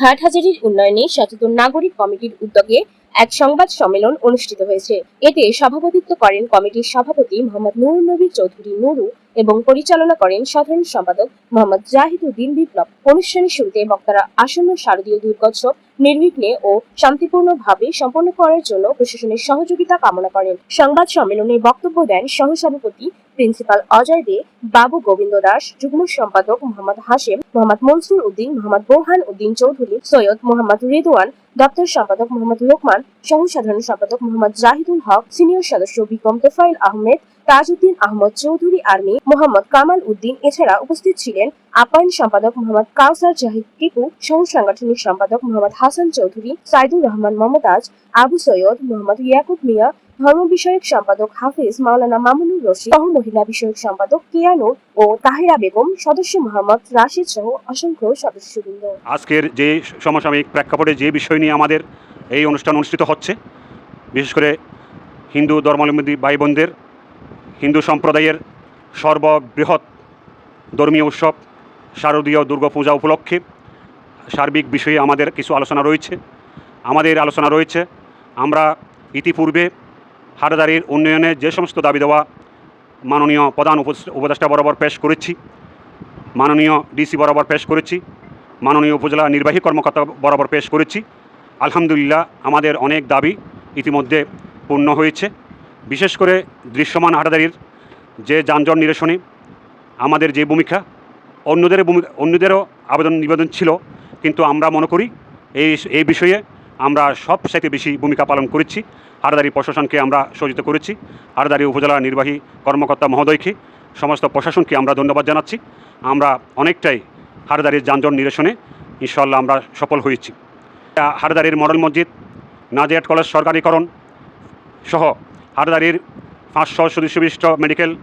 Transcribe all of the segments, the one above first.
হাটহাজারির উন্নয়নে সচেতন নাগরিক কমিটির উদ্যোগে এক সংবাদ সম্মেলন অনুষ্ঠিত হয়েছে। এতে সভাপতিত্ব করেন কমিটির সভাপতি মোহাম্মদ নুরুন নবী চৌধুরী নুরু এবং পরিচালনা করেন সাধারণ সম্পাদক মোহাম্মদ জাহিদুদ্দিন বিপ্লব। অনুষ্ঠানের শুরুতে বক্তারা আসন্ন শারদীয় দুর্গোৎসব, নির্বিঘ্নে ও শান্তিপূর্ণভাবে সম্পন্ন করার জন্য প্রশাসনের সহযোগিতা কামনা করেন। সংবাদ সম্মেলনে বক্তব্য দেন সহসভাপতি প্রিন্সিপাল অজয় দে, বাবু গোবিন্দ দাস, যুগ্ম সম্পাদক মোহাম্মদ হাশেম, মোহাম্মদ মনসুর উদ্দিন, মোহাম্মদ বোহান উদ্দিন চৌধুরী, সৈয়দ মোহাম্মদ রিদওয়ান দপ্তর সম্পাদক মোহাম্মদ লোকমান সহ সাধারণ সম্পাদক মোহাম্মদ জাহিদুল হক, সিনিয়র সদস্য বিক্রম তোফাইল আহমেদ, তাজউদ্দিন আহমদ চৌধুরী আর্মি, মোহাম্মদ কামাল উদ্দিন এছাড়া উপস্থিত ছিলেন আপাইন সম্পাদক মোহাম্মদ কাউসার জাহিদ টিপু, সহ সাংগঠনিক সম্পাদক মোহাম্মদ হাসান চৌধুরী, সাইদুর রহমান মমতাজ, আবু সৈয়দ মোহাম্মদ ইয়াকুব মিয়া ধর্ম বিষয়ক সম্পাদক হাফিজ মাওলানা মামুনুর রশিদ, সহ মহিলা বিষয়ক সম্পাদক কিয়ানুর ও তাহিরা বেগম, সদস্য মোহাম্মদ রাশিদ সহ অসংখ্য সদস্যবৃন্দ। আজকের যে সমসাময়িক প্রেক্ষাপটে যে বিষয় নিয়ে আমাদের এই অনুষ্ঠান অনুষ্ঠিত হচ্ছে, বিশেষ করে হিন্দু ধর্মাবলম্বী ভাই বোনদের হিন্দু সম্প্রদায়ের সর্ববৃহৎ ধর্মীয় উৎসব, শারদীয় দুর্গাপূজা উপলক্ষে সার্বিক বিষয়ে আমাদের কিছু আলোচনা রয়েছে। আমাদের আলোচনা রয়েছে, আমরা ইতিপূর্বে হাটাদারির উন্নয়নে যে সমস্ত দাবি দেওয়া মাননীয় প্রধান উপদেষ্টা- বরাবর পেশ করেছি, মাননীয় ডিসি বরাবর পেশ করেছি, মাননীয় উপজেলা নির্বাহী কর্মকর্তা বরাবর পেশ করেছি। আলহামদুলিল্লাহ আমাদের অনেক দাবি ইতিমধ্যে পূর্ণ হয়েছে। বিশেষ করে দৃশ্যমান হাটাদারির যে যানজট নিরসনে আমাদের যে ভূমিকা, অন্যদের ভূমিকা অন্যদেরও আবেদন নিবেদন ছিল, কিন্তু আমরা মনে করি এই এই বিষয়ে আমরা সবচাইতে বেশি ভূমিকা পালন করেছি। হাটাদারি প্রশাসনকে আমরা সহযোগিতা করেছি। হাটাদারি উপজেলা নির্বাহী কর্মকর্তা মহোদয়কে সমস্ত প্রশাসনকে আমরা ধন্যবাদ জানাচ্ছি। আমরা অনেকটাই হারদারির যানজট নিরসনে ইনশাল্লাহ আমরা সফল হয়েছি। আহ, হাটাদারির মডেল মসজিদ নাজিয়াট কলেজ সরকারিকরণ সহ হাটাদারির পাঁচশো সদস্য বিশিষ্ট মেডিকেল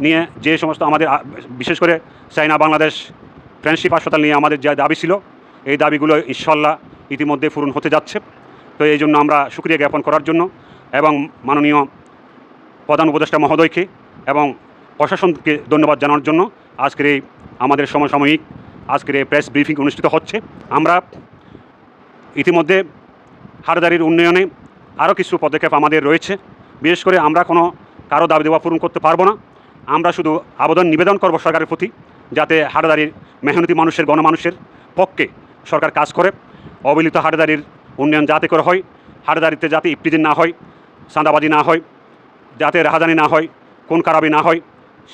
নিয়ে যে সমস্ত আমাদের বিশেষ করে চাইনা বাংলাদেশ ফ্রেন্ডশিপ হাসপাতাল নিয়ে আমাদের যে দাবি ছিল এই দাবিগুলো ইনশাল্লাহ ইতিমধ্যে পূরণ হতে যাচ্ছে। তো এই জন্য আমরা সুক্রিয়া জ্ঞাপন করার জন্য এবং মাননীয় প্রধান উপদেষ্টা মহোদয়কে এবং প্রশাসনকে ধন্যবাদ জানানোর জন্য আজকের এই আমাদের সমসাময়িক আজকের এই প্রেস ব্রিফিং অনুষ্ঠিত হচ্ছে। আমরা ইতিমধ্যে হাটাদারির উন্নয়নে আরও কিছু পদক্ষেপ আমাদের রয়েছে। বিশেষ করে আমরা কোনো কারও দাবি দেওয়া পূরণ করতে পারব না। আমরা শুধু আবেদন নিবেদন করব সরকারের প্রতি যাতে হাটাদারির মেহনতি মানুষের, গণমানুষের পক্ষে সরকার কাজ করে। অবহেলিত হাটাদারির উন্নয়ন যাতে করে হয় হাটাদারিতে যাতে ইফতিদিন না হয়, চাঁদাবাজি না হয়, যাতে রাহাজানি না হয় কোন কারাবি না হয়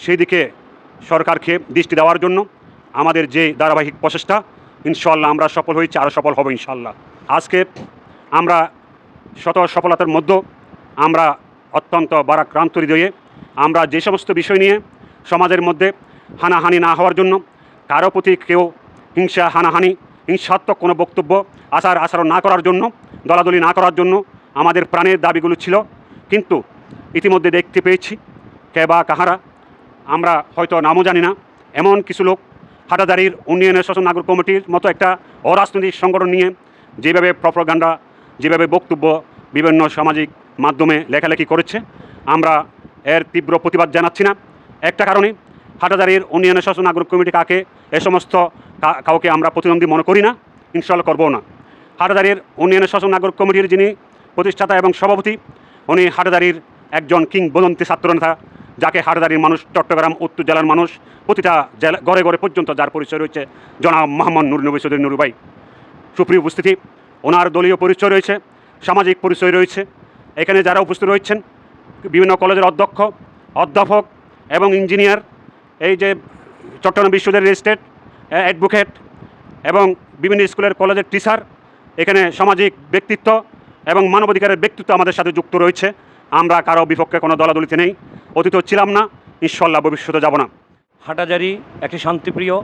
সেই দিকে সরকারকে দৃষ্টি দেওয়ার জন্য আমাদের যে ধারাবাহিক প্রচেষ্টা ইনশাল্লাহ আমরা সফল হয়েছি, আরও সফল হব ইনশাল্লাহ আজকে আমরা শত সফলতার মধ্যে আমরা অত্যন্ত বারাক্রান্ত হৃদয়ে আমরা যে সমস্ত বিষয় নিয়ে সমাজের মধ্যে হানাহানি না হওয়ার জন্য, কারও প্রতি কেউ হিংসা, হানাহানি হিংসাত্মক কোনো বক্তব্য আচার আচরণ না করার জন্য, দলাদলি না করার জন্য আমাদের প্রাণের দাবিগুলো ছিল। কিন্তু ইতিমধ্যে দেখতে পেয়েছি, কে বা কাহারা, আমরা হয়তো নামও জানি না, এমন কিছু লোক হাটাদারির উন্নয়নের শাসন নাগরিক কমিটির মতো একটা অরাজনৈতিক সংগঠন নিয়ে যেভাবে প্রপাগান্ডা, যেভাবে বক্তব্য বিভিন্ন সামাজিক মাধ্যমে লেখালেখি করেছে, আমরা এর তীব্র প্রতিবাদ জানাচ্ছি না। একটা কারণে হাটাদারির উন্নয়নের শাসন নাগরিক কমিটি কাকে? এ সমস্ত কাউকে আমরা প্রতিদ্বন্দ্বী মনে করি না ইনশাল্লাহ করব না। হাটাদারির উন্নয়নের শাসন নাগরিক কমিটির যিনি প্রতিষ্ঠাতা এবং সভাপতি, উনি হাটাদারির একজন কিংবদন্তি ছাত্রনেতা যাকে হাটাদারির মানুষ চট্টগ্রাম, উত্তর জেলার মানুষ প্রতিটা জেলা ঘরে ঘরে পর্যন্ত যার পরিচয় রয়েছে, জনাব মোহাম্মদ নুর নবী চৌধুরী নুরুবাই সুপ্রিয় উপস্থিতি, ওনার দলীয় পরিচয় রয়েছে, সামাজিক পরিচয় রয়েছে। এখানে যারা উপস্থিত রয়েছেন, বিভিন্ন কলেজের অধ্যক্ষ, অধ্যাপক এবং ইঞ্জিনিয়ার এই যে চট্টগ্রাম বিশ্ববিদ্যালয়ের রেজিস্ট্রেট অ্যাডভোকেট এবং বিভিন্ন স্কুলের কলেজের টিচার এখানে সামাজিক ব্যক্তিত্ব এবং মানবাধিকারের ব্যক্তিত্ব আমাদের সাথে যুক্ত রয়েছে। আমরা কারও বিপক্ষে কোনো দলাদলিতে নেই। অতীত ছিলাম না ইনশাল্লাহ ভবিষ্যতে যাব না। হাটাজারি একটি শান্তিপ্রিয়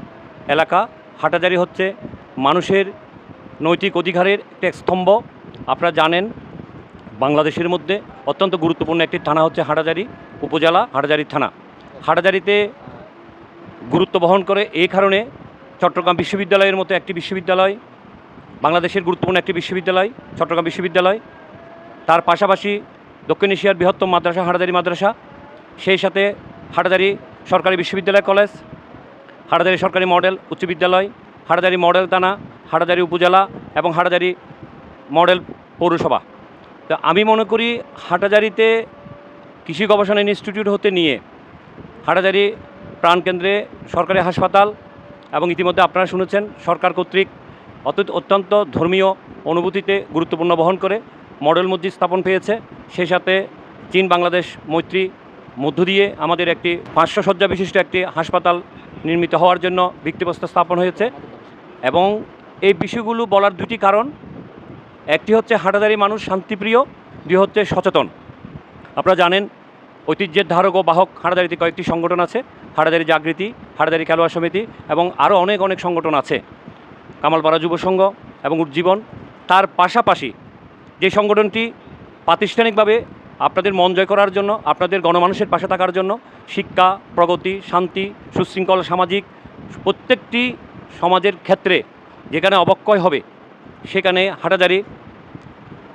এলাকা। হাটাজারি হচ্ছে মানুষের নৈতিক অধিকারের একটি স্তম্ভ। আপনারা জানেন, বাংলাদেশের মধ্যে অত্যন্ত গুরুত্বপূর্ণ একটি থানা হচ্ছে হাটাজারি উপজেলা হাটাজারি থানা। হাটাজারিতে গুরুত্ব বহন করে। এই কারণে চট্টগ্রাম বিশ্ববিদ্যালয়ের মতো একটি বিশ্ববিদ্যালয়, বাংলাদেশের গুরুত্বপূর্ণ একটি বিশ্ববিদ্যালয়, চট্টগ্রাম বিশ্ববিদ্যালয়, তার পাশাপাশি দক্ষিণ এশিয়ার বৃহত্তম মাদ্রাসা হাটাজারি মাদ্রাসা, সেই সাথে হাটাজারি সরকারি বিশ্ববিদ্যালয় কলেজ হাটাজারি সরকারি মডেল উচ্চ বিদ্যালয় হাটাজারি মডেল থানা হাটাজারি উপজেলা এবং হাটাজারি মডেল পৌরসভা। তো আমি মনে করি হাটাজারিতে কৃষি গবেষণা ইনস্টিটিউট হতে নিয়ে হাটাজারি প্রাণকেন্দ্রে সরকারি হাসপাতাল এবং ইতিমধ্যে আপনারা শুনেছেন সরকার কর্তৃক অত- অত্যন্ত ধর্মীয় অনুভূতিতে গুরুত্বপূর্ণ বহন করে মডেল মসজিদ স্থাপন পেয়েছে। সেই সাথে চীন, বাংলাদেশ, মৈত্রী মধ্য দিয়ে আমাদের একটি পাঁচশো শয্যা বিশিষ্ট একটি হাসপাতাল নির্মিত হওয়ার জন্য ভিত্তিপ্রস্তর স্থাপন হয়েছে এবং এই বিষয়গুলো বলার দুটি কারণ। একটি হচ্ছে হাটাদারি মানুষ শান্তিপ্রিয়, দুই হচ্ছে সচেতন। আপনারা জানেন ঐতিহ্যের ধারক ও বাহক হাটাদারিতে কয়েকটি সংগঠন আছে। হাটাদারি জাগৃতি হাটাদারি খেলোয়াড় সমিতি এবং আরও অনেক অনেক সংগঠন আছে। কামালপাড়া যুব সংঘ এবং উজ্জীবন। তার পাশাপাশি যে সংগঠনটি প্রাতিষ্ঠানিকভাবে আপনাদের মন জয় করার জন্য, আপনাদের গণমানুষের পাশে থাকার জন্য শিক্ষা, প্রগতি, শান্তি, সুশৃঙ্খল সামাজিক প্রত্যেকটি সমাজের ক্ষেত্রে যেখানে অবক্ষয় হবে, সেখানে হাটাজারি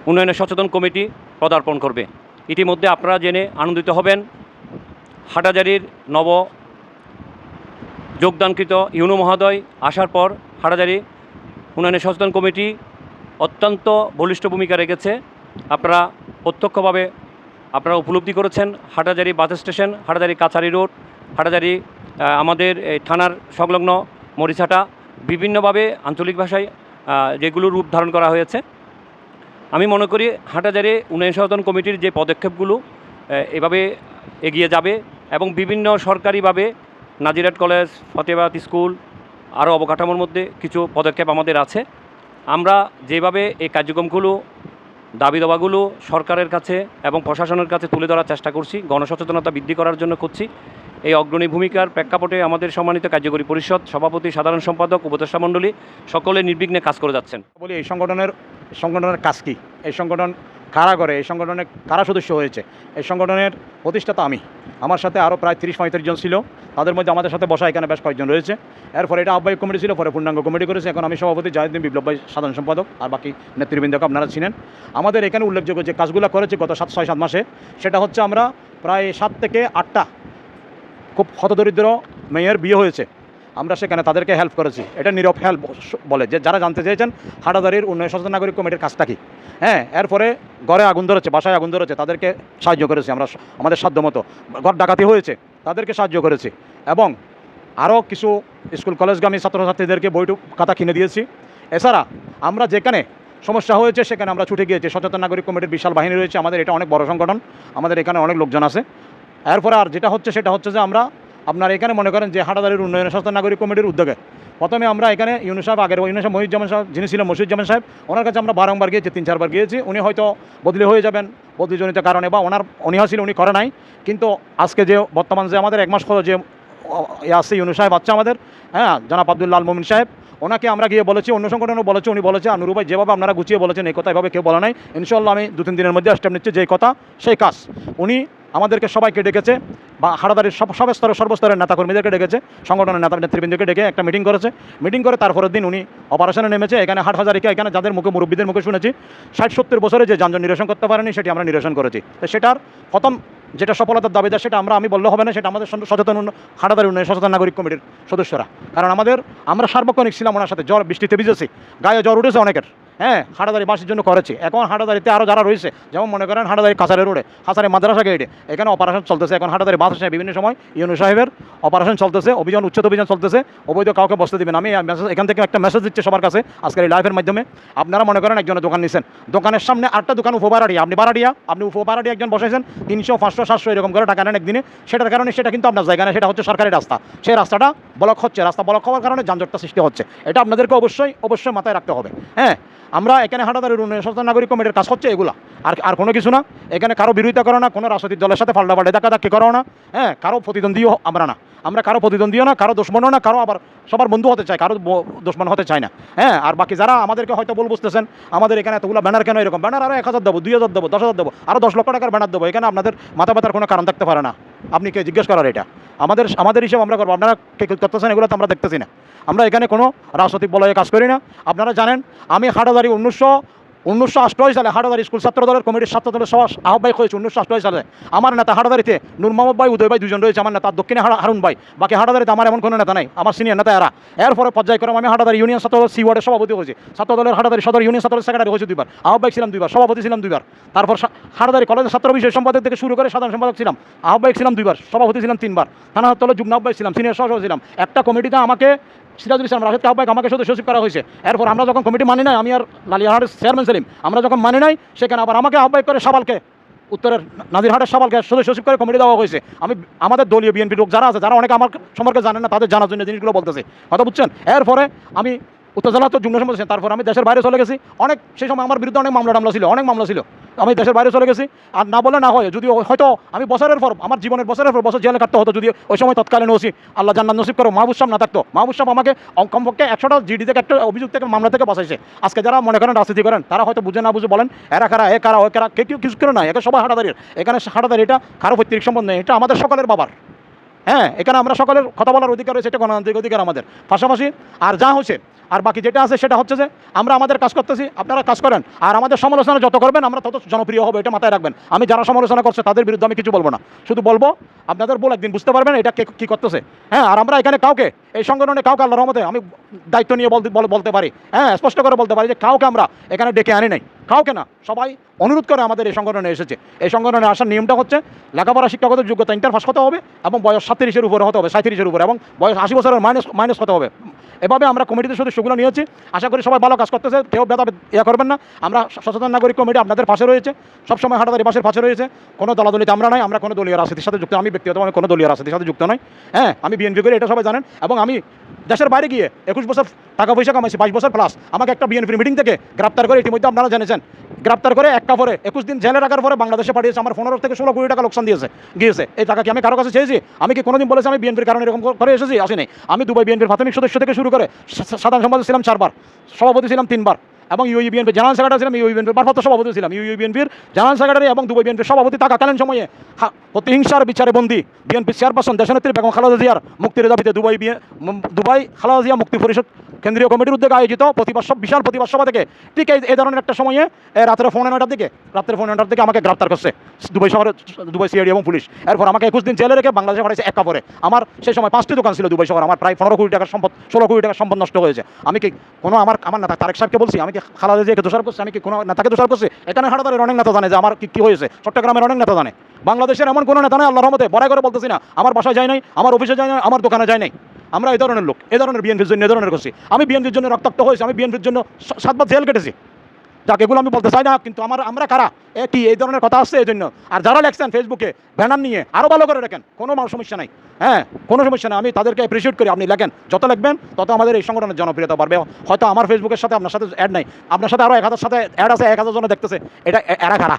উন্নয়নের সচেতন কমিটি পদার্পণ করবে। ইতিমধ্যে আপনারা জেনে আনন্দিত হবেন হাটাজারির নব যোগদানকৃত ইউনো মহোদয় আসার পর হাটাজারি উন্নয়নের সচেতন কমিটি অত্যন্ত বলিষ্ঠ ভূমিকা রেখেছে। আপনারা প্রত্যক্ষভাবে আপনারা উপলব্ধি করেছেন হাটাজারি বাস স্টেশন, হাটাজারি কাছারি রোড, হাটাজারি আমাদের এই থানার সংলগ্ন মরিচাটা বিভিন্নভাবে আঞ্চলিক ভাষায় যেগুলো রূপ ধারণ করা হয়েছে। আমি মনে করি হাটাজারি উন্নয়ন সচেতন কমিটির যে পদক্ষেপগুলো এভাবে এগিয়ে যাবে এবং বিভিন্ন সরকারিভাবে নাজিরাট কলেজ ফতেবাদ স্কুল, আরও অবকাঠামোর মধ্যে কিছু পদক্ষেপ আমাদের আছে। আমরা যেভাবে এই কার্যক্রমগুলো, দাবি দাবাগুলো সরকারের কাছে এবং প্রশাসনের কাছে তুলে ধরার চেষ্টা করছি, গণসচেতনতা বৃদ্ধি করার জন্য করছি, এই অগ্রণী ভূমিকার প্রেক্ষাপটে আমাদের সম্মানিত কার্যকরী পরিষদ সভাপতি, সাধারণ সম্পাদক, উপদেষ্টা মণ্ডলী সকলে নির্বিঘ্নে কাজ করে যাচ্ছেন। বলি, এই সংগঠনের সংগঠনের কাজ কী? এই সংগঠন কারা করে? এই সংগঠনে কারা সদস্য হয়েছে? এই সংগঠনের প্রতিষ্ঠাতা আমি। আমার সাথে আরও প্রায় তিরিশ পঁয়ত্রিশ জন ছিল। তাদের মধ্যে আমাদের সাথে বসা এখানে বেশ কয়েকজন রয়েছে। এরপরে এটা আহ্বায়ক কমিটি ছিল, পরে পূর্ণাঙ্গ কমিটি করেছে। এখন আমি সভাপতি জাহিদিন বিপ্লব ভাই, সাধারণ সম্পাদক, আর বাকি নেতৃবৃন্দকে আপনারা ছিলেন আমাদের এখানে উল্লেখযোগ্য যে কাজগুলো করেছে গত সাত, ছয়, সাত মাসে, সেটা হচ্ছে আমরা প্রায় সাত থেকে আটটা খুব হতদরিদ্র মেয়ের বিয়ে হয়েছে। আমরা সেখানে তাদেরকে হেল্প করেছি। এটা নীরব হেল্প বলে। যে যারা জানতে চেয়েছেন, হাটাদারির উন্নয়ন সচেতন নাগরিক কমিটির কাজটা কি? হ্যাঁ এরপরে ঘরে আগুন ধরেছে, বাসায় আগুন ধরেছে, তাদেরকে সাহায্য করেছি আমরা, আমাদের সাধ্য মতো। ঘর ডাকাতি হয়েছে, তাদেরকে সাহায্য করেছি। এবং আরও কিছু স্কুল, কলেজগামী ছাত্রছাত্রীদেরকে বইটু খাতা কিনে দিয়েছি। এছাড়া আমরা যেখানে সমস্যা হয়েছে, সেখানে আমরা ছুটে গিয়েছি। সচেতন নাগরিক কমিটির বিশাল বাহিনী রয়েছে, আমাদের এটা অনেক বড় সংগঠন, আমাদের এখানে অনেক লোকজন আছে। এরপরে আর যেটা হচ্ছে, সেটা হচ্ছে যে আমরা আপনার এখানে মনে করেন যে হাটাদারির উন্নয়ন সচেতন নাগরিক কমিটির উদ্যোগে। প্রথমে আমরা এখানে ইউনু সাহেব, আগের ইউনু সাহেব মহিউজ্জামান সাহেব, যিনি ছিলেন মসিউজ্জামান সাহেব, ওনার কাছে আমরা বারংবার গিয়েছি, তিন, চারবার গিয়েছি। উনি হয়তো বদলি হয়ে যাবেন, বদলিজনিত কারণে বা ওনার অনীহা ছিল, উনি করে নাই। কিন্তু আজকে যে বর্তমান যে আমাদের এক মাস যে আসছে ইউনু সাহেব আচ্ছা আমাদের হ্যাঁ জনাব আব্দুল্লাহ আল মোমিন সাহেব, ওনাকে আমরা গিয়ে বলেছি, অন্য সংগঠনও বলেছে, উনি বলেছে, আর যেভাবে আপনারা গুছিয়ে বলেছেন, এই কথা এভাবে কেউ বলে নাই। ইনশাল্লাহ আমি দু, তিন দিনের মধ্যে স্টেপ নিচ্ছি যেই কথা, সেই কাজ। উনি আমাদেরকে সবাইকে ডেকেছে, বা হাড়াদারির সব সব স্তরের সর্বস্তরের নেতাকর্মীদেরকে ডেকেছে, সংগঠনের নেতা নেতৃবৃন্দকে ডেকে একটা মিটিং করেছে। মিটিং করে তারপরের দিন উনি অপারেশনে নেমেছে। এখানে হাট হাজারিকে, এখানে যাদের মুখে মুরব্বীদের মুখে শুনেছি, ষাট সত্তর বছরে যে যানজট নিরসন করতে পারেনি, সেটি আমরা নিরসন করেছি। তো সেটার প্রথম যেটা সফলতার দাবিদার সেটা আমরা আমি বললে হবে না, সেটা আমাদের সচেতন হাটাদারি উন্নয়ন, সচেতন নাগরিক কমিটির সদস্যরা। কারণ আমাদের আমরা সার্বক্ষণিক ছিলাম ওনার সাথে, জ্বর, বৃষ্টিতে ভিজেছি। গায়ে জ্বর উঠেছে অনেকের। হ্যাঁ হাটাদারি বাসের জন্য করেছি। এখন হাটাদারিতে আরও যারা রয়েছে, যেমন মনে করেন হাটাদারি কাছারি রোডে হাসারি মাদ্রাসা গেটে এখানে অপারেশন চলতেছে। এখন হাটাদারি বাস আসে বিভিন্ন সময় ইউনু সাহেবের অপারেশন চলতেছে, অভিযান, উচ্ছেদ অভিযান চলতেছে। অবৈধ কাউকে বসতে দিবেন আমি মেসেজ এখান থেকে একটা মেসেজ দিচ্ছি সবার কাছে, আজকের এই লাইভের মাধ্যমে। আপনারা মনে করেন একজনের দোকান নিছেন। দোকানের সামনে আটটা দোকান উপবারাডিয়া আপনি বারাডিয়া আপনি উপবারাডিয়া একজন বসাইছেন তিনশো, পাঁচশো, সাতশো এরকম করে টাকা নেন একদিনে। সেটার কারণে সেটা কিন্তু আপনার জায়গা না সেটা হচ্ছে সরকারি রাস্তা। সেই রাস্তাটা ব্লক হচ্ছে। রাস্তা ব্লক হওয়ার কারণে যানজটটা সৃষ্টি হচ্ছে। এটা আপনাদেরকে অবশ্যই অবশ্যই মাথায় রাখতে হবে। হ্যাঁ আমরা এখানে হাটাদারি সচেতন নাগরিক কমিটির কাজ হচ্ছে এগুলা। আর আর কোনো কিছু না। এখানে কারও বিরোধিতা করো না, কোনো রাজনৈতিক দলের সাথে পাল্টা পাল্টে দেখা ধাক্কি করো না। হ্যাঁ কারও প্রতিদ্বন্দ্বীও আমরা না। আমরা কারও প্রতিদ্বন্দ্বীও না, কারও দুশ্মনও না, কারও আবার সবার বন্ধু হতে চাই কারও দুশ্মন হতে চায় না। হ্যাঁ আর বাকি যারা আমাদেরকে হয়তো বল বুঝতেছেন, আমাদের এখানে এতগুলো ব্যানার কেন এরকম? ব্যানার আরও এক হাজার দেবো, দুই হাজার দেবো, দশ হাজার দেবো আরও দশ লক্ষ টাকার ব্যানার দেবো। এখানে আপনাদের মাথা ব্যথার কোনো কারণ থাকতে পারে না। আপনি কে জিজ্ঞেস করার এটা? আমাদের আমাদের হিসাব আমরা করব। আপনারা করতেছেন এগুলো তো আমরা দেখতেছি না। আমরা এখানে কোনো রাজনৈতিক বলয়ে কাজ করি না। আপনারা জানেন, আমি হাটাদারি উনিশশো উনিশশো আষ্টআশি সালে হাটাদারি স্কুল ছাত্র দলের কমিটির ছাত্র দলের সভা আহ্বায়ক হয়েছে উনিশশো আষ্টআশি সালে। আমার নেতা হাটাদারিতে নূর মোহাম্মদ ভাই, উদয় ভাই দুজন রয়েছে। আমার নেতা দক্ষিণে হারা- হারুন ভাই। বাকি হাটাদারিতে আমার এমন কোনো নেতা নাই। আমার সিনিয়র নেতা এরা। এরপরে পর্যায়ক্রমে আমি হাটাদারি ইউনিয়ন ছাত্র দল সি ওয়ার্ডের সভাপতি হয়েছি। ছাত্র দলের হাটাদারি সদর ইউনিয়ন ছাত্র সেক্রেটারি হয়েছে দুইবার। আহ্বায়ক ছিলাম দুইবার, সভাপতি ছিলাম দুইবার। তারপর হাটাদারি কলেজের ছাত্র বিষয় সম্পাদক থেকে শুরু করে সাধারণ সম্পাদক ছিলাম। আহ্বায়ক ছিলাম দুইবার, সভাপতি ছিলাম তিনবার। থানা তলে যুগ্ম আহ্বায়ক ছিলাম সিনিয়র সহ ছিলাম। একটা কমিটিতে আমাকে সিরাজুল ইসলাম রাশেদকে আহ্বায়ক আমাকে শুধু সচিব করা হয়েছে। এরপর আমরা যখন কমিটি মানি নাই, আমি আর লালিয়াহাটের চেয়ারম্যান সেলিম আমরা যখন মানি নাই, সেখানে আবার আমাকে আহ্বায়ক করে সাবালকে, উত্তরের নাজিরহাটের সাবালকে সদস্য সচিব করে কমিটি দেওয়া হয়েছে। আমি আমাদের দলীয় বিএনপি লোক যারা আছে, যারা অনেকে আমার সম্পর্কে জানেন না, তাদের জানার জন্য জিনিসগুলো বলতেছে। কথা বুঝছেন? এরপরে আমি উত্তর জেলা তো যুগ্ম সম্পাদক তারপর আমি দেশের বাইরে চলে গেছি। অনেক সেই সময় আমার বিরুদ্ধে অনেক মামলা টামলা ছিল, অনেক মামলা ছিল। আমি দেশের বাইরে চলে গেছি। আর না বলে না হয়, যদি হয়তো আমি বছরের পর, আমার জীবনের বছরের পর বছর জেলে কাটতে হতো, যদি ওই সময় তৎকালীন ওসি আল্লাহ জান্নাত নসিব করো, মাহবুব না থাকতো। মাহবুব সাহেব আমাকে কমপক্ষে একশোটা জিডি থেকে একটা অভিযোগ থেকে মামলা থেকে বাঁচাইছে। আজকে যারা মনে করেন রাজনীতি করেন, তারা হয়তো বুঝে না বুঝে বলেন, এরা কারা, এ কারা, ও কারা কেউ কিছু করে না একে সবাই হাটাদারির। এখানে হাঁটাদারি এটা কারও পৈতৃক সম্বন্ধ নেই, এটা আমাদের সকলের বাবার। হ্যাঁ এখানে আমরা সকলের কথা বলার অধিকার রয়েছে, এটা গণতান্ত্রিক অধিকার আমাদের। পাশাপাশি আর যা হচ্ছে, আর বাকি যেটা আছে সেটা হচ্ছে যে, আমরা আমাদের কাজ করতেছি, আপনারা কাজ করেন। আর আমাদের সমালোচনা যত করবেন, আমরা তত জনপ্রিয় হবে, এটা মাথায় রাখবেন। আমি যারা সমালোচনা করছে, তাদের বিরুদ্ধে আমি কিছু বলব না। শুধু বলব, আপনাদের বল একদিন বুঝতে পারবেন এটা কে, কী করতেছে। হ্যাঁ আর আমরা এখানে কাউকে, এই সংগঠনে কাউকে আল্লাহ রহমতে আমি দায়িত্ব নিয়ে বলতে বলতে পারি। হ্যাঁ স্পষ্ট করে বলতে পারি যে, কাউকে আমরা এখানে ডেকে আনি নাই। কাউকে না, সবাই অনুরোধ করে আমাদের এই সংগঠনে এসেছে। এই সংগঠনে আসার নিয়মটা হচ্ছে, লেখাপড়া শিক্ষাগত যোগ্যতা ইন্টার পাস হতে হবে এবং বয়স সাতত্রিশের উপরে হতে হবে সাঁত্রিশের উপরে এবং বয়স আশি বছরের মাইনাস মাইনাস হতে হবে। এভাবে আমরা কমিটিতে শুধু সদস্যগুলো নিয়েছি। আশা করি সবাই ভালো কাজ করতেছে, কেউ বেদা ইয়ে করবেন না। আমরা সচেতন নাগরিক কমিটি আপনাদের পাশে রয়েছে। সবসময় হাটাদারি পাশের পাশে রয়েছে। কোনো দলাদলিতে আমরা নাই, আমরা কোনো দলীয় রাজনীতির সাথে যুক্ত। আমি ব্যক্তিগত ব্যক্তিগতভাবে কোনো দলীয় রাজনীতির সাথে যুক্ত নয় হ্যাঁ আমি বিএনপি করি, এটা সবাই জানেন। এবং আমি দেশের বাইরে গিয়ে একুশ বছর টাকা পয়সা কামাইছি, বাইশ বছর প্লাস আমাকে একটা বিএনপির মিটিং থেকে গ্রেপ্তার করে ইতিমধ্যে আপনারা জেনেছেন। গ্রেপ্তার করে এক কাপড়ে একুশ দিন জেলে রাখার পরে বাংলাদেশে পাঠিয়েছে, আমার পনেরো থেকে ষোলো কোটি টাকা লোকসান দিয়েছে, গিয়েছে। এই টাকা কি আমি কারও কাছে চেয়েছি? আমি কি কোনোদিন বলেছি আমি বিএনপির কারণে এরকম করে এসেছি? আসিনি। আমি দুবাই বিএনপির প্রাথমিক সদস্য থেকে শুরু করে সাধারণ সম্পাদক ছিলাম চারবার, সভাপতি ছিলাম তিনবার। এবং ইউই বিএনপি জেনারেল সেক্রেটারি ছিলাম ইউই বিএনপির ভারপ্রাপ্ত সভাপতি ছিলাম। ইউই বিএনপির জেনারেল সেক্রেটারি এবং দুবাই বিএনপির সভাপতি থাকাকালীন সময়ে প্রতিহিংসার বিচারে বন্দী বিএনপি চেয়ারপারসন দেশনেত্রী বেগম খালেদা জিয়ার মুক্তির দাবিতে দুবাই মুম- দুবাই খালেদা জিয়া মুক্তি পরিষদ কেন্দ্রীয় কমিটির উদ্যোগে আয়োজিত প্রতিবাদ বিশাল প্রতিবাদ সভা থেকে ঠিক এই ধরনের একটা সময়ে রাত্রে ফোন নটার দিকে, রাত্রে ফোন নটার দিকে আমাকে গ্রেপ্তার করছে দুবাই শহরে, দুবাই সিআইডি এবং পুলিশ। এরপর আমাকে একুশ দিন জেলে রেখে বাংলাদেশে পাঠাইছে এক কাপড়ে আমার সেই সময় পাঁচটি দোকান ছিল দুবাই শহরে। আমার প্রায় পনেরো কোটি টাকার সম্পদ, ষোলো কোটি টাকার সম্পদ নষ্ট হয়েছে। আমি কি কোনো আমার আমার নেতা তারেক সাহেবকে বলছি, আমি কি খালাদা জিয়াকে দোষার করছে, আমি কি কোনো নেতাকে দোষার করছি? এখানে হাটাদারের অনেক নেতা জানে যে আমার কি কী হয়েছে। চট্টগ্রামের অনেক নেতা জানে। বাংলাদেশের এমন কোনো নেতা নেই, আল্লাহর রহমতে বড়াই করে বলতেছি না, আমার বাসায় যায় নাই, আমার অফিসে যায় নাই, আমার দোকানে যায় নাই। আমরা এই ধরনের লোক এ ধরনের বিএনপির জন্য এ ধরনের করছি। আমি বিএনপির জন্য রক্তাক্ত হয়েছি, আমি বিএনপির জন্য সাতবার জেল কেটেছি। যাক, এগুলো আমি বলতে চাই না, কিন্তু আমার, আমরা কারা? কি, এই ধরনের কথা আসছে এই জন্য আর যারা লেখছেন ফেসবুকে ব্যানার নিয়ে আরও ভালো করে লেখেন, কোনো আমার সমস্যা নাই। হ্যাঁ কোনো সমস্যা নেই। আমি তাদেরকে অ্যাপ্রিসিয়েট করি, আপনি লেখেন, যত লিখবেন, তত আমাদের এই সংগঠনের জনপ্রিয়তা বাড়বে। হয়তো আমার ফেসবুকের সাথে আপনার সাথে অ্যাড নাই। আপনার সাথে আরও এক হাজার সাথে অ্যাড আছে, এক হাজার জন দেখতেছে। এটা এরা কারা?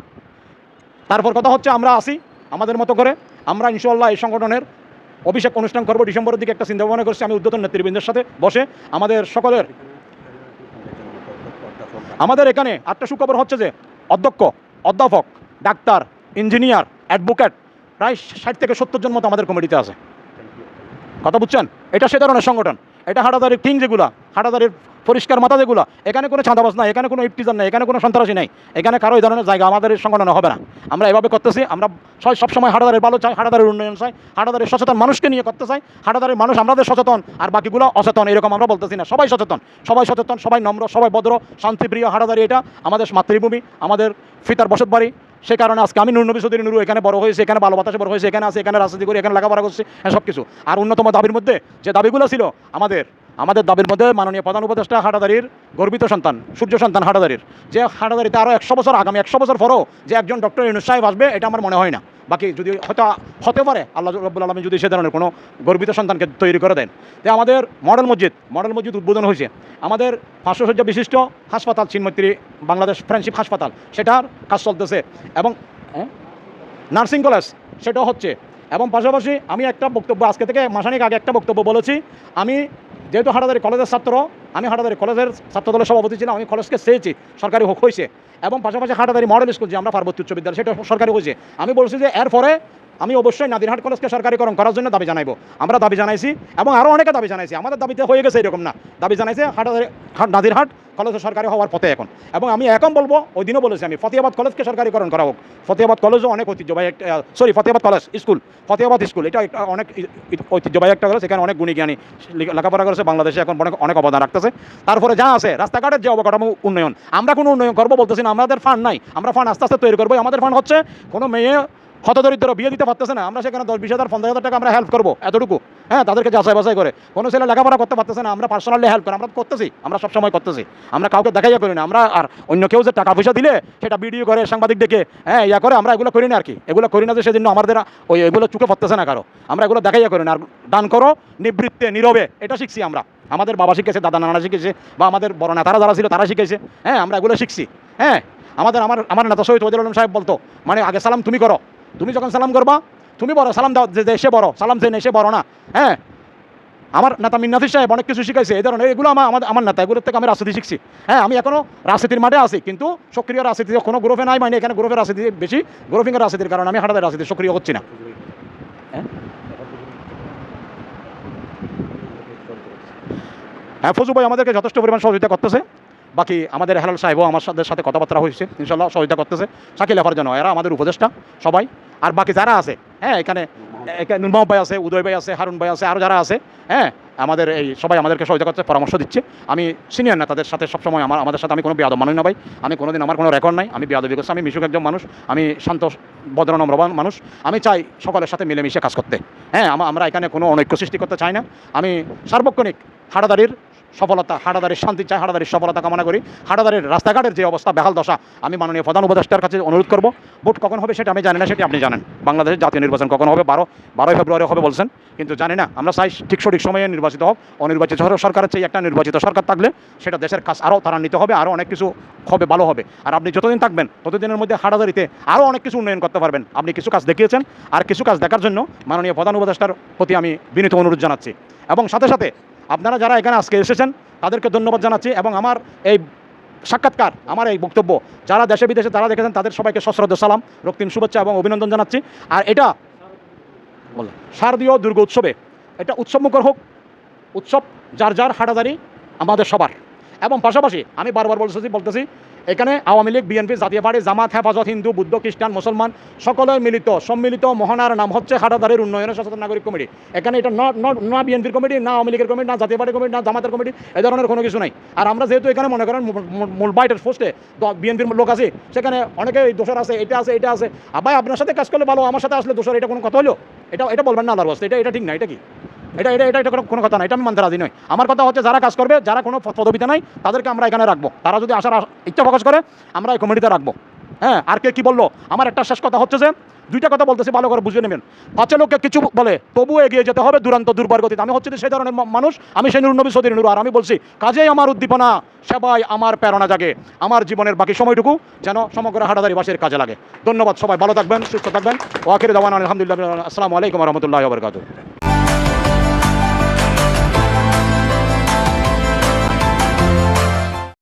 তারপর কথা হচ্ছে, আমরা আসি আমাদের মতো করে। আমরা ইনশাল্লাহ এই সংগঠনের অভিষেক অনুষ্ঠান করব। ডিসেম্বরের দিকে একটা চিন্তা ভাবনা করছি। আমি উদ্যতন নেতৃবৃন্দের সাথে বসে আমাদের সকলের আমাদের এখানে একটা সুখবর হচ্ছে যে অধ্যক্ষ, অধ্যাপক, ডাক্তার, ইঞ্জিনিয়ার, অ্যাডভোকেট, প্রায় ষাট থেকে সত্তর জন মতো আমাদের কমিটিতে আছে। কথা বুঝছেন? এটা সে ধরনের সংগঠন। এটা হাটাদারির থিং যেগুলা হাটাদারির পরিষ্কার মাথা যেগুলো, এখানে কোনো ছাঁদাবাজ নাই, এখানে কোনো ইফটিজার নাই, এখানে কোনো সন্ত্রাসী নাই, এখানে কারও এই ধরনের জায়গা আমাদের সংগঠনে হবে না। আমরা এভাবে করতেছি, আমরা সব সবসময় হাটাদারের ভালো চাই, হাটাদারের উন্নয়ন চাই, হাটাদারের সচেতন মানুষকে নিয়ে করতে চাই, হাটাদারের মানুষ আমাদের সচেতন, আর বাকিগুলো অচেতন, এরকম আমরা বলতেছি না। সবাই সচেতন সবাই সচেতন, সবাই নম্র, সবাই ভদ্র, শান্তিপ্রিয় হাটাদারি এটা, আমাদের মাতৃভূমি, আমাদের ফিতার বসত বাড়ি। সে কারণে আজকে আমি নুর নবী চৌধুরী নুরু এখানে বড় হয়েছে, এখানে ভালো বাতাসে বড় হয়েছে, এখানে আছে, এখানে রাজনীতি করি, এখানে লেখাপড়া করছি সব কিছু। আর অন্যতম দাবির মধ্যে যে দাবিগুলো ছিল আমাদের আমাদের দাবির মধ্যে মাননীয় প্রধান উপদেষ্টা হাটাদারির গর্বিত সন্তান, সূর্য সন্তান হাটাদারির। যে হাটাদারিতে আরও একশো বছর, আগামী একশো বছর পরও যে একজন ডক্টর ইউনুস সাহেব আসবে, এটা আমার মনে হয় না। বাকি যদি হয়তো হতে পারে, আল্লাহ রব্বুল আলমী যদি সে ধরনের কোনো গর্বিত সন্তানকে তৈরি করে দেন। যে আমাদের মডেল মসজিদ মডেল মসজিদ উদ্বোধন হয়েছে। আমাদের পাঁচশো বিশিষ্ট হাসপাতাল চিনমৈত্রী বাংলাদেশ ফ্রেন্ডশিপ হাসপাতাল, সেটার কাজ চলতেছে। এবং হ্যাঁ? নার্সিং কলেজ, সেটাও হচ্ছে। এবং পাশাপাশি আমি একটা বক্তব্য, আজকে থেকে মাসানিক আগে একটা বক্তব্য বলেছি। আমি যেহেতু হাটাদারি কলেজের ছাত্র, আমি হাটাদারি কলেজের ছাত্র দলের সভাপতি ছিলাম, আমি কলেজকে চেয়েছি, সরকারি হোক, হয়েছে। এবং পাশাপাশি হাটাদারি মডেল স্কুল যে আমরা পার্বত্য উচ্চ বিদ্যালয়, সেটা সরকারি হয়েছে। আমি বলছি যে এরপরে আমি অবশ্যই নাদিরহাট কলেজকে সরকারিকরণ করার জন্য দাবি জানাইবো। আমরা দাবি জানাইছি এবং আরও অনেকে দাবি জানাইছি। আমাদের দাবিতে হয়ে গেছে এরকম না। দাবি জানাইছে হাট নাদিরহাট কলেজ সরকারি হওয়ার পথে এখন। এবং আমি এখন বলব ওই দিনও বলেছি আমি, ফতেহাবাদ কলেজকে সরকারিকরণ করা হোক। ফতেহাবাদ কলেজও অনেক ঐতিহ্যবাহী sorry Fatehabad college, school. Fatehabad school, এটা একটা অনেক ঐতিহ্যবাহী একটা কলেজ, এখানে অনেক গুণী জ্ঞানী লেখাপড়া করেছে, বাংলাদেশে এখন অনেক অনেক অবদান রাখতেছে। তারপরে যা আছে, রাস্তাঘাটের যে অবকাঠামো উন্নয়ন, আমরা কোনো উন্নয়ন করব বলতেছি না, আমাদের ফান্ড নাই। আমরা ফান্ড আস্তে আস্তে তৈরি করব। আমাদের ফান্ড হচ্ছে কোনো মেয়ে হতদরিদ্র, বিয়ে দিতে পারতেছে না। আমরা সেখানে দশ বিশ হাজার, পঞ্চাশ হাজার টাকা আমরা হেল্প করব, এতটুকু। হ্যাঁ তাদেরকে যাচাই বাছাই করে। কোনো ছেলে লেখাপড়া করতে পারতেছে না, আমরা পার্সোনালি হেল্প করি, আমরা করতেছি, আমরা সবসময় করতেছি। আমরা কাউকে দেখাইয়া করি না, আমরা আর অন্য কেউ যে টাকা পয়সা দিলে সেটা ভিডিও করে, সাংবাদিক ডেকে হ্যাঁ ইয়া করে, আমরা এগুলো করি না আর কি। এগুলো করি না যে সেজন্য আমাদের ওই এগুলো চুকে পড়তেছে না কারও। আমরা এগুলো দেখাইয়া করি না। আর দান করো, নিবৃত্তে, নীরবে, এটা শিখছি আমরা। আমাদের বাবা শিখেছে, দাদা, নানা শিখেছে, বা আমাদের বড় নেতারা যারা ছিল, তারা শিখেছে। হ্যাঁ আমরা এগুলো শিখছি। হ্যাঁ আমাদের, আমার আমার নেতা শহীদ ওজুল আলম সাহেব বলতো মানে আগে সালাম তুমি করো। তুমি যখন সালাম করবা, তুমি বড় সালাম দাও, যে এসে বড় সালাম যে এসে বড় না হ্যাঁ? আমার নেতা মিন্নাফিস সাহেব অনেক কিছু শিখাইছে, এই ধরনের এগুলো আমার আমার নেতা, এগুলোর থেকে আমি রাজনীতি শিখছি। হ্যাঁ আমি এখনও রাজনীতির মাঠে আছি, কিন্তু সক্রিয় রাজনীতি কোনো গ্রুপে নাই মানে এখানে গ্রুপের রাজনীতি বেশি গ্রুপিংয়ের রাজনীতির কারণে আমি হাটাদের রাজনীতি সক্রিয় হচ্ছি না। হ্যাঁ? হ্যাঁ ফজু ভাই আমাদেরকে যথেষ্ট পরিমাণ সহযোগিতা করতেছে। বাকি আমাদের হেলাল সাহেবও আমার সাথে সাথে কথাবার্তা হয়েছে ইনশাল্লাহ সহযোগিতা করতেছে। শাকিল লেখার জন্য, এরা আমাদের উপদেষ্টা, সবাই। আর বাকি যারা আছে হ্যাঁ এখানে নুরমাম ভাই আছে, উদয় ভাই আছে, হারুন ভাই আছে আরও যারা আছে হ্যাঁ আমাদের এই সবাই আমাদেরকে সহযোগিতা করতে পরামর্শ দিচ্ছে। আমি সিনিয়র না, তাদের সাথে সবসময় আমার আমাদের সাথে আমি কোনো বিয়াদব মানুষ না ভাই। আমি কোনোদিন আমার কোনো রেকর্ড নাই, আমি বিয়াদবি করছি, আমি মিশুক একজন মানুষ, আমি শান্ত, ভদ্র, নম্রবান মানুষ। আমি চাই সকলের সাথে মিলেমিশে কাজ করতে। হ্যাঁ আমরা এখানে কোনো অনৈক্য সৃষ্টি করতে চাই না। আমি সার্বক্ষণিক হাটাদারির সফলতা হাটাদারির শান্তি চাই, হাটাদারির সফলতা কামনা করি। হাটাদারির রাস্তাঘাটের যে অবস্থা, বেহাল দশা, আমি মাননীয় প্রধান উপদেষ্টার কাছে অনুরোধ করব, ভোট কখন হবে সেটা আমি জানি না, সেটি আপনি জানেন। বাংলাদেশের জাতীয় নির্বাচন কখন হবে? বারো, বারোই ফেব্রুয়ারি হবে বলছেন, কিন্তু জানি না। আমরা চাই ঠিক সঠিক সময়ে নির্বাচিত হোক, অনির্বাচিত সরকারের চেয়ে একটা নির্বাচিত সরকার থাকলে সেটা দেশের কাজ আরও ত্বরান্বিত হবে, আরও অনেক কিছু হবে, ভালো হবে। আর আপনি যতদিন থাকবেন, ততদিনের মধ্যে হাটাদারিতে আরও অনেক কিছু উন্নয়ন করতে পারবেন। আপনি কিছু কাজ দেখিয়েছেন, আর কিছু কাজ দেখার জন্য মাননীয় প্রধান উপদেষ্টার প্রতি আমি বিনীত অনুরোধ জানাচ্ছি। এবং সাথে সাথে আপনারা যারা এখানে আজকে এসেছেন, তাদেরকে ধন্যবাদ জানাচ্ছি এবং আমার এই সাক্ষাৎকার, আমার এই বক্তব্য, যারা দেশে বিদেশে তারা দেখেছেন, তাদের সবাইকে সশ্রদ্ধ সালাম, রক্তিম শুভেচ্ছা এবং অভিনন্দন জানাচ্ছি। আর এটা বল, শারদীয় দুর্গ উৎসবে এটা উৎসবমুখর হোক, উৎসব যার যার হাটাদারি আমাদের সবার। এবং পাশাপাশি আমি বারবার বলতেছি বলতেছি, এখানে আওয়ামী লীগ বিএনপি জাতীয় পার্টি, জামাত, হেফাজত, হিন্দু, বুদ্ধ, খ্রিস্টান, মুসলমান সকলের মিলিত, সম্মিলিত মহানার নাম হচ্ছে হাটাদারির উন্নয়নের সচেতন নাগরিক কমিটি। এখানে এটা ন- বিএনপির কমিটি, না আওয়ামী লীগের কমিটি, না জাতীয় পার্টি কমিটি, না জামাতের কমিটি, এ ধরনের কোনো কিছু নাই। আর আমরা যেহেতু এখানে মনে করেন মূল- বাইটের পোস্টে বিএনপির লোক আছে, সেখানে অনেকে দোষর আছে, এটা আছে এটা আছে। ভাই, আপনার সাথে কাজ করলে ভালো, আমার সাথে আসলে দোষর, এটা কোনো কথা হলো? এটা এটা বলবেন না আল্লাহর এটা এটা ঠিক না, এটা কি? এটা এটা এটা এটা কোনো কথা না, এটা আমি মানতে রাজি নই। আমার কথা হচ্ছে যারা কাজ করবে, যারা কোনো পদবিতে নাই, তাদেরকে আমরা এখানে রাখব। তারা যদি আসার ইচ্ছা প্রকাশ করে, আমরা এই কমিটিতে রাখব। হ্যাঁ আর কে কি বলল? আমার একটা শেষ কথা হচ্ছে যে, দুইটা কথা বলতেছি, ভালো করে বুঝে নেবেন। পাঁচে লোককে কিছু বলে তবু এগিয়ে যেতে হবে দুরান্ত দুর্বার গতিতে। আমি হচ্ছে সেই ধরনের মানুষ, আমি সেই নুরনবী সদির নুর, আর আমি বলছি, কাজেই আমার উদ্দীপনা, সেবাই আমার প্রেরণা জাগে। আমার জীবনের বাকি সময়টুকু যেন সমগ্র হাটাদারি বাসের কাজে লাগে। ধন্যবাদ সবাই, ভালো থাকবেন, সুস্থ থাকবেন। ওয়াকির দাওয়ান আলহামদুলিল্লাহ, আসসালামু আলাইকুম রহমতুল্লাহ বরকাত